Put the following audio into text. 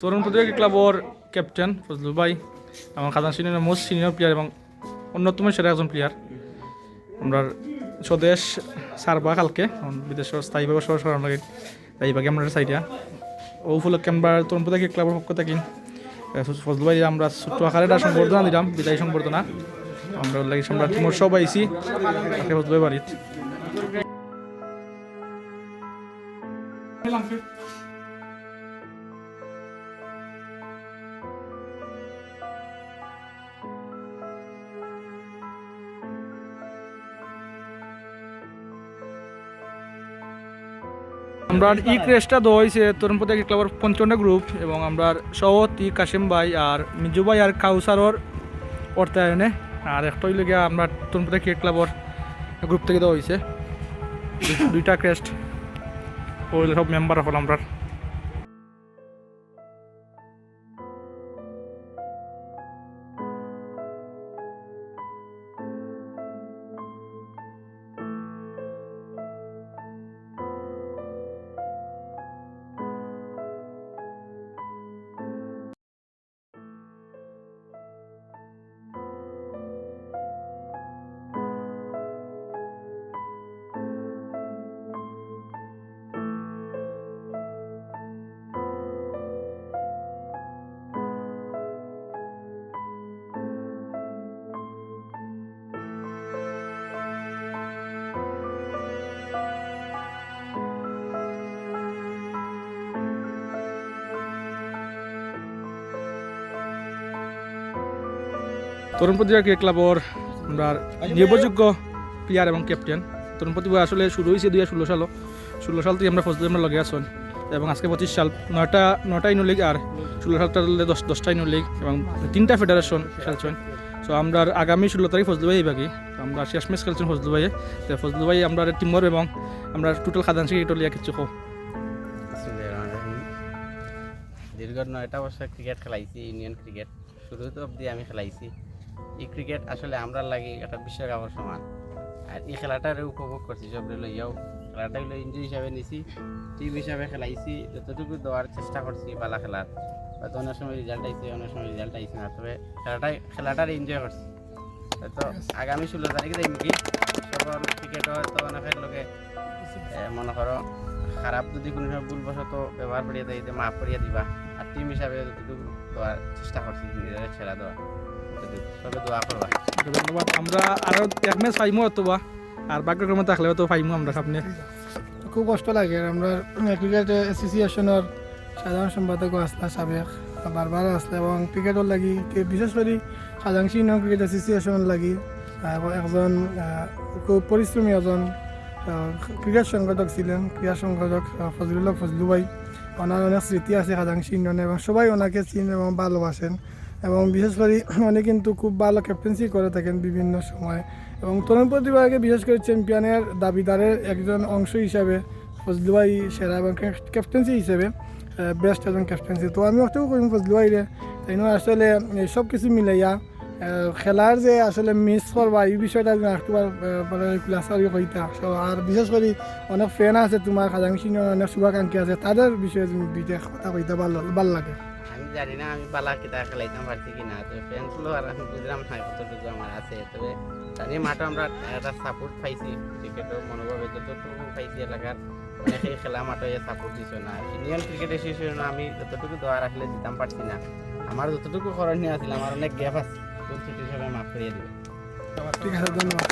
তরুণ প্রতিযোগী ক্লাবর ক্যাপ্টেন ফজলুল ভাই আমার খাজান সিনিয়র মোস্ট সিনিয়র প্লেয়ার এবং অন্যতম সেরা একজন প্লেয়ার আমরা স্বদেশ সারবা কালকে বিদেশের স্থায়ীভাবে সরানো লাগে। স্থায়ীভাবে আমরা সাইডিয়া ও উপলক্ষে আমরা তরুণ প্রতিযোগী ক্লাবের পক্ষ থাকি আহ, ফজলুল ভাই আমরা ছোট্ট আকারে সংবর্ধনা দিলাম বিদায়ী সংবর্ধনা। আমরা লাগি আমরা টিমর সব আইসি তাকে ফজলুল ভাই বাড়িত। আমরা ই ক্রেসটা হয়েছে তরুণ প্রত্যেক ক্লাবের পঞ্চমটা গ্রুপ এবং আমরা সভাপতি কাশিম ভাই আর মিজু ভাই আর কাউসারর অর্থায়নে। আর একটা হইলে গিয়া আমরা তরুণ প্রত্যেক ক্লাবর গ্রুপ থেকে দেওয়া হয়েছে দুইটা ক্রেস্ট ওই সব মেম্বার হল আমরা তরুণ প্রতিভা ক্রিকেট ক্লাবর আমরা নির্ভরযোগ্য প্লেয়ার এবং ক্যাপ্টেন। তরুণ প্রতিভা আসলে শুরু হয়েছে দুই ষোলো সালও ষোলো সাল থেকে আমরা ফজল আমরা লগে আসুন এবং আজকে পঁচিশ সাল, নয়টা নয়টা ইনো লিগ আর ষোলো সালটা দশ, দশটা ইনো লিগ এবং তিনটা ফেডারেশন খেলছেন। সো আমরা আগামী ষোলো তারিখ ফজলু ভাই বাকি আমরা শেষ ম্যাচ খেলছেন ফজলু ভাইয়ে তো ফজলু ভাই আমরা টিমর এবং আমরা টোটাল খাদান সিকিট লিয়া কিছু বিসমিল্লাহিররহমানিররহিম। দীর্ঘ নয়টা বছর ক্রিকেট খেলাইছি ইউনিয়ন ক্রিকেট শুরুতে অবধি আমি খেলাইছি। এই ক্রিকেট আসলে আমরা লাগে একটা বিশ্বকাপের সমান। আর এই খেলাটারে উপভোগ করছি সব লইয়াও। খেলাটা হইল ইঞ্জয় হিসাবে নিছি টিম হিসাবে খেলাইছি, যতটুকু দেওয়ার চেষ্টা করছি বালা খেলার। হয়তো অনেক সময় রেজাল্ট আইছে, অনেক সময় রেজাল্ট আইছে না, তবে খেলাটাই খেলাটার এনজয় করছি। হয়তো আগামী ষোলো তারিখে দেখি কি, সকল ক্রিকেট হয়তো অনেকের লোকে মনে করো, খারাপ যদি কোনো সময় ভুলবশত ব্যবহার করিয়া দেয় মাফ করিয়া দিবা। আর টিম হিসাবে যতটুকু দেওয়ার চেষ্টা করছি নিজের ছেড়া দেওয়া। ধন্যবাদ। আমরা আরও এক ম্যাচ আর তো আমরা সামনে। খুব কষ্ট লাগে। আমরা ক্রিকেট এসোসিয়েশনের সাধারণ সম্পাদক আসলা সাবেক। বারবার আসলে এবং ক্রিকেটর লাগি বিশেষ করে সাধাংশী ইউনিয়ন ক্রিকেট এসোসিয়েশন লাগি একজন খুব পরিশ্রমী একজন আহ, ক্রিকেট সংগঠক ছিলেন। ক্রীড়া সংগঠক ফজলুল্লাহ ফজলু ভাই ওনার অনেক স্মৃতি আছে সাধাংশী ইউনিয়নে এবং সবাই ওনাকে চিনেন এবং ভালোবাসেন। এবং বিশেষ করে উনি কিন্তু খুব ভালো ক্যাপ্টেন্সি করে থাকেন বিভিন্ন সময়। এবং তরুণ প্রতিভাকে বিশেষ করে চ্যাম্পিয়নের দাবিদারের একজন অংশ হিসাবে ফজলু ভাই সেরা এবং ক্যাপ্টেন্সি হিসেবে বেস্ট একজন ক্যাপ্টেন্সি তো আমি অর্থ করিম ফজলু ভাইরে তাই আসলে সব কিছু মিলাইয়া খেলার যে আসলে মিস করবা এই বিষয়টা ক্লাসারি কইতা। So, আর বিশেষ করে অনেক ফ্যান আছে তোমার খাজাং সিং অনেক শুভাকাঙ্ক্ষী আছে তাদের বিষয়ে তুমি কথা কইতে ভালো ভালো লাগে। জানি না আমি বালা কিতা খেলাইতাম পারছি কি না তবে ফ্যান্সগুলো আর আমি বুঝলাম না কতটুকু আমার আছে, তবে জানি মাঠে আমরা একটা সাপোর্ট পাইছি ক্রিকেটও মনোভাবে যতটুকু পাইছি এলাকার, অনেকেই খেলা মাঠে সাপোর্ট দিছ না। ইউনিয়ন ক্রিকেট এসোসিয়েশন আমি যতটুকু দোয়া রাখলে দিতাম পারছি না। আমার যতটুকু করণীয় আছিল, আমার অনেক গ্যাপ আছে ত্রুটি হিসাবে মাফ করিয়ে দিবে ঠিক আছে, ধন্যবাদ।